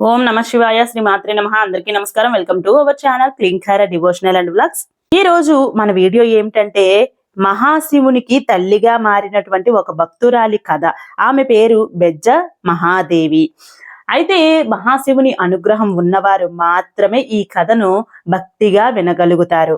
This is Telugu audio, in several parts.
ఓం నమ శివాయ శ్రీ మాత్రే నమ. అందరికీ నమస్కారం. Welcome to our channel clean devotional and blogs ఈ రోజు మన వీడియో ఏమిటంటే మహాశివునికి తల్లిగా మారినటువంటి ఒక భక్తురాలి కథ. ఆమె పేరు బెజ్జ మహాదేవి. అయితే మహాశివుని అనుగ్రహం ఉన్నవారు మాత్రమే ఈ కథను భక్తిగా వినగలుగుతారు.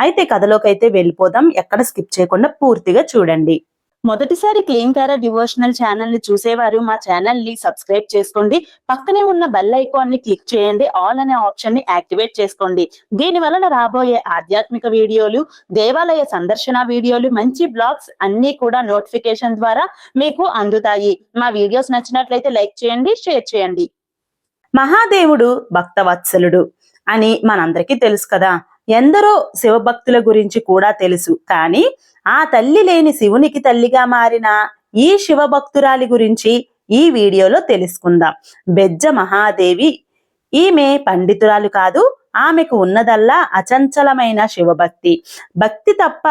అయితే కథలోకి అయితే వెళ్ళిపోదాం. ఎక్కడ స్కిప్ చేయకుండా పూర్తిగా చూడండి. మొదటిసారి క్లీన్ కారా డివోషనల్ ఛానల్ని చూసేవారు మా ఛానల్ని సబ్స్క్రైబ్ చేసుకోండి. పక్కనే ఉన్న బెల్ ఐకాన్ని క్లిక్ చేయండి. ఆల్ అనే ఆప్షన్ని యాక్టివేట్ చేసుకోండి. దీని వలన రాబోయే ఆధ్యాత్మిక వీడియోలు దేవాలయ సందర్శన వీడియోలు మంచి బ్లాగ్స్ అన్ని కూడా నోటిఫికేషన్ ద్వారా మీకు అందుతాయి. మా వీడియోస్ నచ్చినట్లయితే లైక్ చేయండి షేర్ చేయండి. మహాదేవుడు భక్తవత్సలుడు అని మనందరికీ తెలుసు కదా. ఎందరో శివభక్తుల గురించి కూడా తెలుసు. కానీ ఆ తల్లి లేని శివునికి తల్లిగా మారిన ఈ శివభక్తురాలి గురించి ఈ వీడియోలో తెలుసుకుందాం. బెజ్జ మహాదేవి ఈమె పండితురాలు కాదు ఆమెకు ఉన్నదల్లా అచంచలమైన శివభక్తి. భక్తి తప్ప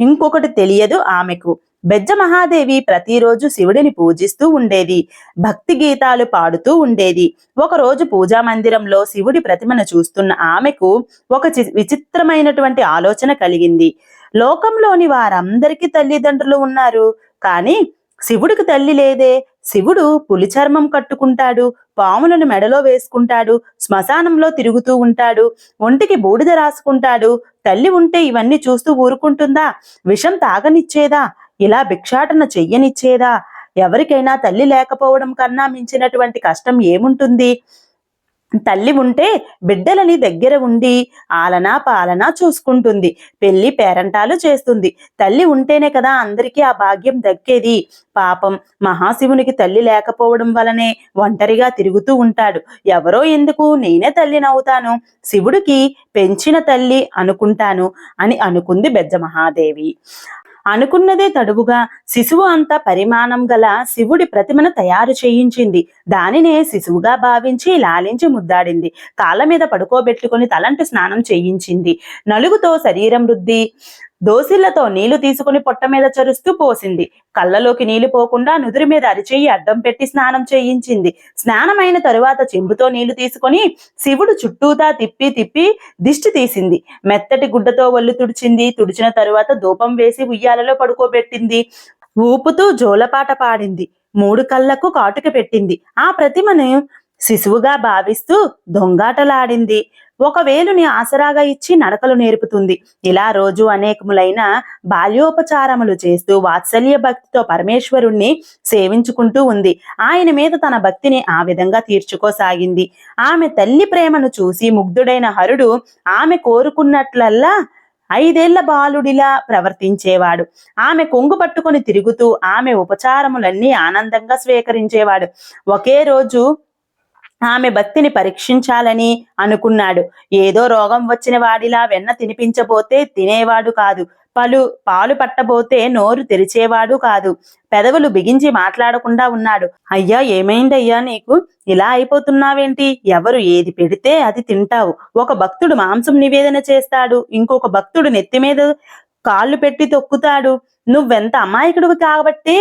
ఇంకొకటి తెలియదు ఆమెకు. బెజ్జ మహాదేవి ప్రతిరోజు శివుడిని పూజిస్తూ ఉండేది భక్తి గీతాలు పాడుతూ ఉండేది. ఒకరోజు పూజా మందిరంలో శివుడి ప్రతిమను చూస్తున్న ఆమెకు ఒక చి- విచిత్రమైనటువంటి ఆలోచన కలిగింది. లోకంలోని వారందరికీ తల్లిదండ్రులు ఉన్నారు. కానీ శివుడికి తల్లి లేదే. శివుడు పులి చర్మం కట్టుకుంటాడు. పాములను మెడలో వేసుకుంటాడు. శ్మశానంలో తిరుగుతూ ఉంటాడు. ఒంటికి బూడిద రాసుకుంటాడు. తల్లి ఉంటే ఇవన్నీ చూస్తూ ఊరుకుంటుందా? విషం తాగనిచ్చేదా? ఇలా భిక్షాటన చెయ్యనిచ్చేదా? ఎవరికైనా తల్లి లేకపోవడం కన్నా మించినటువంటి కష్టం ఏముంటుంది? తల్లి ఉంటే బిడ్డలని దగ్గర ఉండి ఆలనా పాలనా చూసుకుంటుంది. పెళ్ళి పేరంటాలు చేస్తుంది. తల్లి ఉంటేనే కదా అందరికీ ఆ భాగ్యం దక్కేది. పాపం మహాశివునికి తల్లి లేకపోవడం వలనే ఒంటరిగా తిరుగుతూ ఉంటాడు. ఎవరో ఎందుకు నేనే తల్లినవుతాను శివుడికి పెంచిన తల్లి అనుకుంటాను అని అనుకుంది బెజ్జ మహాదేవి. అనుకున్నదే తడువుగా శిశువు అంత పరిమాణం గల శివుడి ప్రతిమను తయారు చేయించింది. దానినే శిశువుగా భావించి లాలించి ముద్దాడింది. కాళ్ళ మీద పడుకోబెట్టుకుని తలంటు స్నానం చేయించింది. నలుగుతో శరీరం రుద్ది దోసిళ్ళతో నీళ్ళు తీసుకుని పొట్ట మీద చరుస్తూ పోసింది. కళ్ళలోకి నీళ్ళు పోకుండా నుదురు మీద అరిచేయి అడ్డం పెట్టి స్నానం చేయించింది. స్నానమైన తరువాత చెంబుతో నీళ్ళు తీసుకొని శివుడు చుట్టూతా తిప్పి తిప్పి దిష్టి తీసింది. మెత్తటి గుడ్డతో ఒళ్ళు తుడిచింది. తుడిచిన తరువాత ధూపం వేసి ఉయ్యాలలో పడుకోబెట్టింది. ఊపుతూ జోలపాట పాడింది. మూడు కళ్ళకు కాటుక పెట్టింది. ఆ ప్రతిమను శిశువుగా భావిస్తూ దొంగాటలాడింది. ఒక వేలుని ఆసరాగా ఇచ్చి నడకలు నేర్పుతుంది. ఇలా రోజు అనేకములైన బాల్యోపచారములు చేస్తూ వాత్సల్య భక్తితో పరమేశ్వరుణ్ణి సేవించుకుంటూ ఉంది. ఆయన మీద తన భక్తిని ఆ విధంగా తీర్చుకోసాగింది. ఆమె తల్లి ప్రేమను చూసి ముగ్ధుడైన హరుడు ఆమె కోరుకున్నట్లల్లా ఐదేళ్ళ బాలుడిలా ప్రవర్తించేవాడు. ఆమె కొంగు పట్టుకొని తిరుగుతూ ఆమె ఉపచారములన్నీ ఆనందంగా స్వీకరించేవాడు. ఒకే రోజు ఆమె భక్తిని పరీక్షించాలని అనుకున్నాడు. ఏదో రోగం వచ్చిన వాడిలా వెన్న తినిపించబోతే తినేవాడు కాదు. పలు పాలు పట్టబోతే నోరు తెరిచేవాడు కాదు. పెదవులు బిగించి మాట్లాడకుండా ఉన్నాడు. అయ్యా ఏమైందయ్యా నీకు? ఇలా అయిపోతున్నావేంటి? ఎవరు ఏది పెడితే అది తింటావు. ఒక భక్తుడు మాంసం నివేదన చేస్తాడు. ఇంకొక భక్తుడు నెత్తి మీద కాళ్ళు పెట్టి తొక్కుతాడు. నువ్వెంత అమాయకుడు కాబట్టి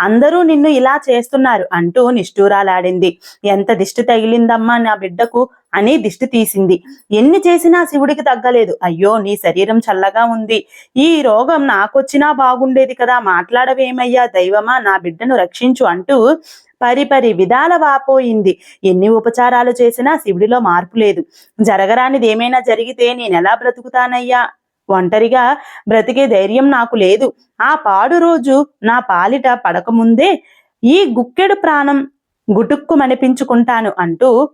అందరూ నిన్ను ఇలా చేస్తున్నారు అంటూ నిష్ఠూరాలాడింది. ఎంత దిష్టి తగిలిందమ్మా నా బిడ్డకు అని దిష్టి తీసింది. ఎన్ని చేసినా శివుడికి తగ్గలేదు. అయ్యో నీ శరీరం చల్లగా ఉంది. ఈ రోగం నాకొచ్చినా బాగుండేది కదా మాట్లాడవేమయ్యా? దైవమా నా బిడ్డను రక్షించు అంటూ పరిపరి విధాల వాపోయింది. ఎన్ని ఉపచారాలు చేసినా శివుడిలో మార్పు లేదు. జరగరానిది ఏమైనా జరిగితే నేనెలా బ్రతుకుతానయ్యా? ఒంటరిగా బ్రతికే ధైర్యం నాకు లేదు. ఆ పాడు రోజు నా పాలిట పడకముందే ఈ గుక్కెడు ప్రాణం గుటుక్కుమనిపించుకుంటాను అంటూ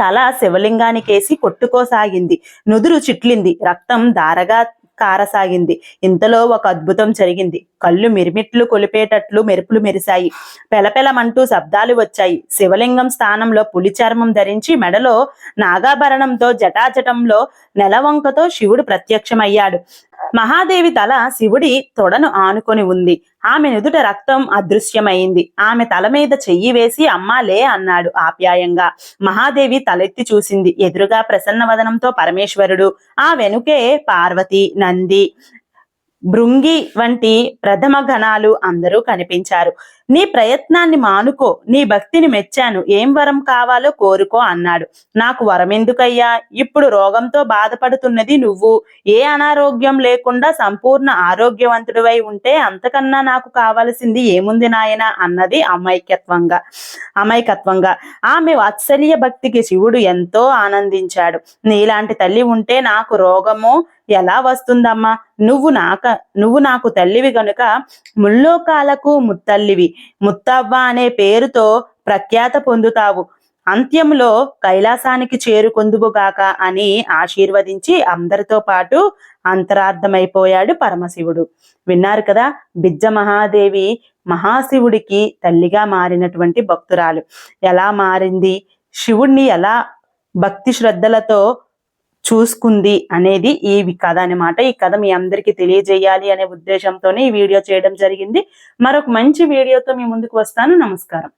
తల శివలింగానికేసి కొట్టుకోసాగింది. నుదురు చిట్లింది. రక్తం దారగా కారసాగింది. ఇంతలో ఒక అద్భుతం జరిగింది. కళ్ళు మిరిమిట్లు కొలిపేటట్లు మెరుపులు మెరిశాయి. పెలపెలమంటూ శబ్దాలు వచ్చాయి. శివలింగం స్థానంలో పులి చర్మం ధరించి మెడలో నాగాభరణంతో జటాజటంలో నెలవంకతో శివుడు ప్రత్యక్షమయ్యాడు. మహాదేవి తల శివుడి తొడను ఆనుకొని ఉంది. ఆమె నుదుట రక్తం అదృశ్యమైంది. ఆమె తల మీద చెయ్యి వేసి అమ్మాలే అన్నాడు ఆప్యాయంగా. మహాదేవి తలెత్తి చూసింది. ఎదురుగా ప్రసన్న వదనంతో పరమేశ్వరుడు. ఆ వెనుకే పార్వతి నంది. భృంగి వంటి ప్రథమ గణాలు అందరూ కనిపించారు. నీ ప్రయత్నాన్ని మానుకో నీ భక్తిని మెచ్చాను. ఏం వరం కావాలో కోరుకో అన్నాడు. నాకు వరం ఎందుకయ్యా? ఇప్పుడు రోగంతో బాధపడుతున్నది నువ్వు. ఏ అనారోగ్యం లేకుండా సంపూర్ణ ఆరోగ్యవంతుడివై ఉంటే అంతకన్నా నాకు కావలసింది ఏముంది నాయన? అన్నది అమైక్యత్వంగా అమైకత్వంగా. ఆమె వాత్సల్య భక్తికి శివుడు ఎంతో ఆనందించాడు. నీలాంటి తల్లి ఉంటే నాకు రోగము ఎలా వస్తుందమ్మా? నువ్వు నాక నువ్వు నాకు తల్లివి గనుక ముల్లోకాలకు ముత్తల్లివి. ముత్తవ్వ అనే పేరుతో ప్రఖ్యాత పొందుతావు. అంత్యంలో కైలాసానికి చేరుకొందువుగాక అని ఆశీర్వదించి అందరితో పాటు అంతరార్థమైపోయాడు పరమశివుడు. విన్నారు కదా బిజ్జ మహాదేవి మహాశివుడికి తల్లిగా మారినటువంటి భక్తురాలు. ఎలా మారింది? శివుణ్ణి ఎలా భక్తి శ్రద్ధలతో చూసుకుంది అనేది ఈ కథ అన్నమాట. ఈ కథ మీ అందరికీ తెలియజేయాలి అనే ఉద్దేశంతోనే ఈ వీడియో చేయడం జరిగింది. మరొక మంచి వీడియోతో మీ ముందుకు వస్తాను. నమస్కారం.